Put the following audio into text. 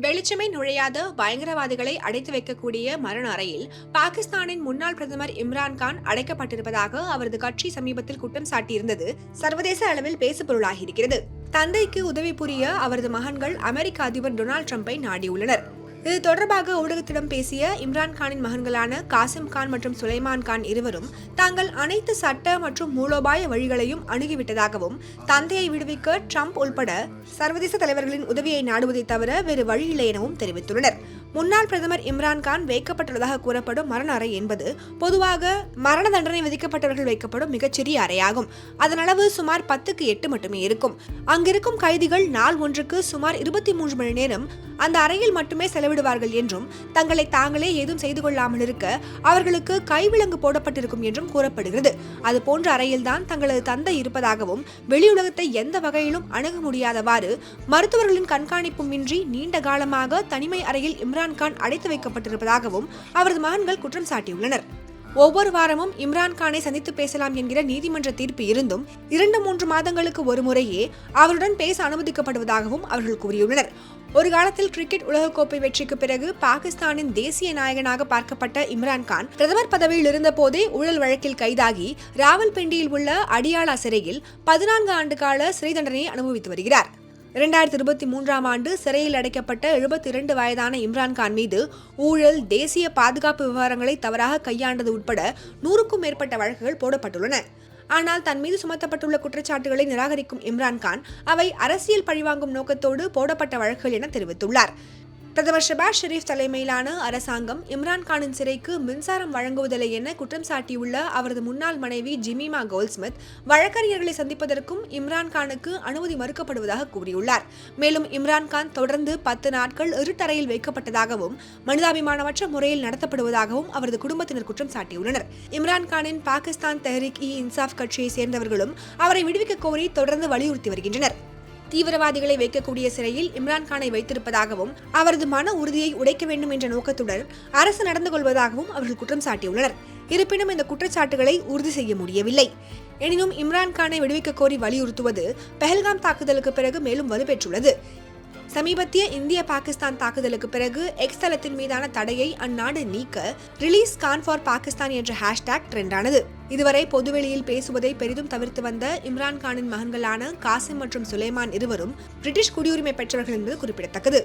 வெளிச்சமே நுழையாத பயங்கரவாதிகளை அடைத்து வைக்கக்கூடிய மரண அறையில் பாகிஸ்தானின் முன்னாள் பிரதமர் இம்ரான்கான் அடைக்கப்பட்டிருப்பதாக அவரது கட்சி சமீபத்தில் குற்றம் சாட்டியிருந்தது. சர்வதேச அளவில் பேசுபொருளாகியிருக்கிறது. தந்தைக்கு உதவி புரிய அவரது மகன்கள் அமெரிக்க அதிபர் டொனால்டு ட்ரம்பை நாடியுள்ளனர். இது தொடர்பாக ஊடகத்திடம் பேசிய இம்ரான் கானின் மகன்களான காசிம் கான் மற்றும் சுலைமான் கான் இருவரும் தாங்கள் அனைத்து சட்ட மற்றும் மூலோபாய வழிகளையும் அணுகிவிட்டதாகவும் தந்தையை விடுவிக்க ட்ரம்ப் உள்பட சர்வதேச தலைவர்களின் உதவியை நாடுவதை தவிர வேறு வழியில்லை எனவும் தெரிவித்துள்ளனர். முன்னாள் பிரதமர் இம்ரான் கான் வைக்கப்பட்டுள்ளதாக கூறப்படும் மரண அறை என்பது பொதுவாக மரண தண்டனை விதிக்கப்பட்டவர்கள் வைக்கப்படும் மிகச்சிறிய அறையாகும். அதன் அளவு சுமார் பத்துக்கு எட்டு மட்டுமே இருக்கும். அங்கிருக்கும் கைதிகள் நாள் ஒன்றுக்கு சுமார் இருபத்தி மூன்று மணி நேரம் அந்த அறையில் மட்டுமே செலவிடுவார்கள் என்றும் தங்களை தாங்களே ஏதும் செய்து கொள்ளாமல் இருக்க அவர்களுக்கு கைவிலங்கு போடப்பட்டிருக்கும் என்றும் கூறப்படுகிறது. அது போன்ற அறையில்தான் தங்களது தந்தை இருப்பதாகவும் வெளியுலகத்தை எந்த வகையிலும் அணுக முடியாதவாறு மருத்துவர்களின் கண்காணிப்பும் இன்றி நீண்ட காலமாக தனிமை அறையில் இம்ரான்கான் அடைத்து வைக்கப்பட்டிருப்பதாகவும் அவரது மகன்கள் குற்றம் சாட்டியுள்ளனர். ஒவ்வொரு வாரமும் இம்ரான்கானை சந்தித்து பேசலாம் என்கிற நீதிமன்ற தீர்ப்பு இருந்தும் இரண்டு மூன்று மாதங்களுக்கு ஒரு முறையே அவருடன் பேச அனுமதிக்கப்படுவதாகவும் அவர்கள் கூறியுள்ளனர். ஒரு காலத்தில் கிரிக்கெட் உலகக்கோப்பை வெற்றிக்கு பிறகு பாகிஸ்தானின் தேசிய நாயகனாக பார்க்கப்பட்ட இம்ரான்கான் பிரதமர் பதவியில் இருந்தபோதே ஊழல் வழக்கில் கைதாகி ராவல்பிண்டியில் உள்ள அடியாளா சிறையில் பதினான்கு ஆண்டு கால சிறை தண்டனையை அனுபவித்து வருகிறார். இரண்டாயிரத்தி இருபத்தி மூன்றாம் ஆண்டு சிறையில் அடைக்கப்பட்ட எழுபத்தி இரண்டு வயதான இம்ரான்கான் மீது ஊழல் தேசிய பாதுகாப்பு விவகாரங்களை தவறாக கையாண்டது உட்பட நூறுக்கும் மேற்பட்ட வழக்குகள் போடப்பட்டுள்ளன. ஆனால் தன் மீது சுமத்தப்பட்டுள்ள குற்றச்சாட்டுகளை நிராகரிக்கும் இம்ரான்கான் அவை அரசியல் பழிவாங்கும் நோக்கத்தோடு போடப்பட்ட வழக்குகள் என தெரிவித்துள்ளார். பிரதமர் ஷபாஸ் ஷெரீப் தலைமையிலான அரசாங்கம் இம்ரான்கானின் சிறைக்கு மின்சாரம் வழங்குவதில்லை என குற்றம் சாட்டியுள்ள அவரது முன்னாள் மனைவி ஜிமிமா கோல்ஸ்மித் வழக்கறிஞர்களை சந்திப்பதற்கும் இம்ரான்கானுக்கு அனுமதி மறுக்கப்படுவதாக கூறியுள்ளார். மேலும் இம்ரான்கான் தொடர்ந்து பத்து நாட்கள் இருட்டறையில் வைக்கப்பட்டதாகவும் மனிதாபிமானமற்ற முறையில் நடத்தப்படுவதாகவும் அவரது குடும்பத்தினர் குற்றம் சாட்டியுள்ளனர். இம்ரான்கானின் பாகிஸ்தான் தெஹரிக் இ இன்சாஃப் கட்சியை சேர்ந்தவர்களும் அவரை விடுவிக்க கோரி தொடர்ந்து வலியுறுத்தி வருகின்றனர். தீவிரவாதிகளை வைக்கக்கூடிய சிறையில் இம்ரான்கானை வைத்திருப்பதாகவும் அவரது மன உறுதியை உடைக்க வேண்டும் என்ற நோக்கத்துடன் அரசு நடந்து கொள்வதாகவும் அவர்கள் குற்றம் சாட்டியுள்ளனர். இருப்பினும் இந்த குற்றச்சாட்டுகளை உறுதி செய்ய முடியவில்லை. எனினும் இம்ரான்கானை விடுவிக்க கோரி வலியுறுத்துவது பெஹல்காம் தாக்குதலுக்கு பிறகு மேலும் வலுப்பெற்றுள்ளது. சமீபத்திய இந்திய பாகிஸ்தான் தாக்குதலுக்கு பிறகு எக்ஸ் தளத்தின் மீதான தடையை அந்நாடு நீக்க ரிலீஸ் கான் ஃபார் பாகிஸ்தான் என்ற ஹேஷ்டேக் ட்ரெண்டானது இதுவரை பொதுவெளியில் பேசுவதை பெரிதும் தவிர்த்து வந்த இம்ரான்கானின் மகன்களான காசிம் மற்றும் சுலைமான் இருவரும் பிரிட்டிஷ் குடியுரிமை பெற்றவர்கள் என்பது குறிப்பிடத்தக்கது.